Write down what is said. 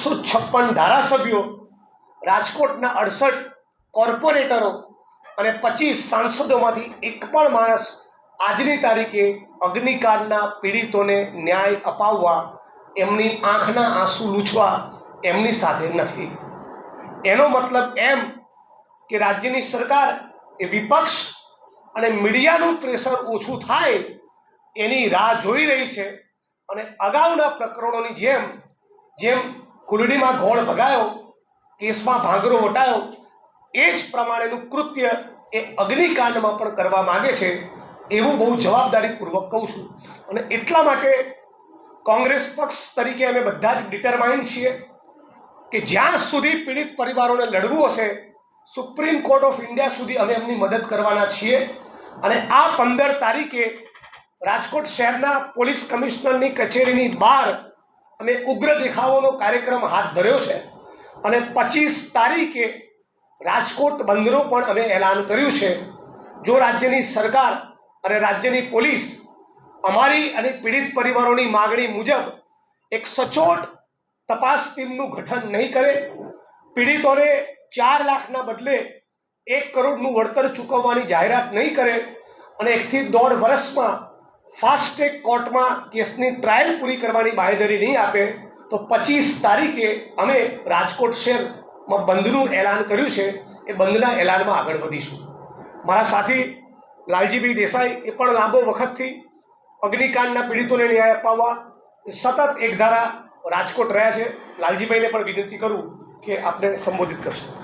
એકસો છપ્પન ધારાસભ્યો, રાજકોટના અડસઠ કોર્પોરેટરો અને પચીસ સાંસદોમાંથી એક પણ માણસ આજની તારીખે અગ્નિકાંડના પીડિતોને ન્યાય અપાવવા, એમની આંખના આંસુ લૂછવા એમની સાથે નથી. એનો મતલબ એમ કે રાજ્યની સરકાર એ વિપક્ષ અને મીડિયાનું પ્રેશર ઓછું થાય એની રાહ જોઈ રહી છે અને અગાઉના પ્રકરણોની જેમ જેમ કુલડીમાં ગોળ ભગાયો, કેસમાં ભાંગરો વટાયો, એ જ પ્રમાણેનું કૃત્ય એ અગ્નિકાંડમાં પણ કરવા માગે છે, એવું બહુ જવાબદારીપૂર્વક કહું છું. અને એટલા માટે કોંગ્રેસ પક્ષ તરીકે અમે બધા જ ડિટરમાઇન્ડ છીએ કે જ્યાં સુધી પીડિત પરિવારોને લડવું હશે સુપ્રીમ કોર્ટ ઓફ ઇન્ડિયા સુધી અમે એમની મદદ કરવાના છીએ. અને આ પંદર તારીખે રાજકોટ શહેરના પોલીસ કમિશનરની કચેરીની બહાર અમે ઉગ્ર દેખાવોનો કાર્યક્રમ હાથ ધર્યો છે. અને પચીસ તારીખે રાજકોટ બંદરો પણ અમે એલાન કર્યું છે. જો રાજ્યની સરકાર અને રાજ્યની પોલીસ અમારી અને પીડિત પરિવારોની માગણી મુજબ એક સચોટ તપાસ ટીમનું ગઠન નહીં કરે, પીડિતોને ચાર લાખના બદલે એક કરોડનું વળતર ચૂકવવાની જાહેરાત નહીં કરે અને એકથી દોઢ વર્ષમાં ફાસ્ટ ટ્રેક કોર્ટમાં કેસની ટ્રાયલ પૂરી કરવાની બાંયધરી નહીં આપે, તો પચીસ તારીખે અમે રાજકોટ શહેરમાં બંધનું એલાન કર્યું છે. એ બંધના એલાનમાં આગળ વધીશું. મારા સાથી, લાલજીભાઈ દેસાઈ, એ પણ લાંબો વખતથી અગ્નિકાંડના પીડિતોને ન્યાય અપાવવા સતત એક ધારા રાજકોટ રહ્યા છે. લાલજીભાઈને પણ વિનંતી કરું કે આપને સંબોધિત કરશે.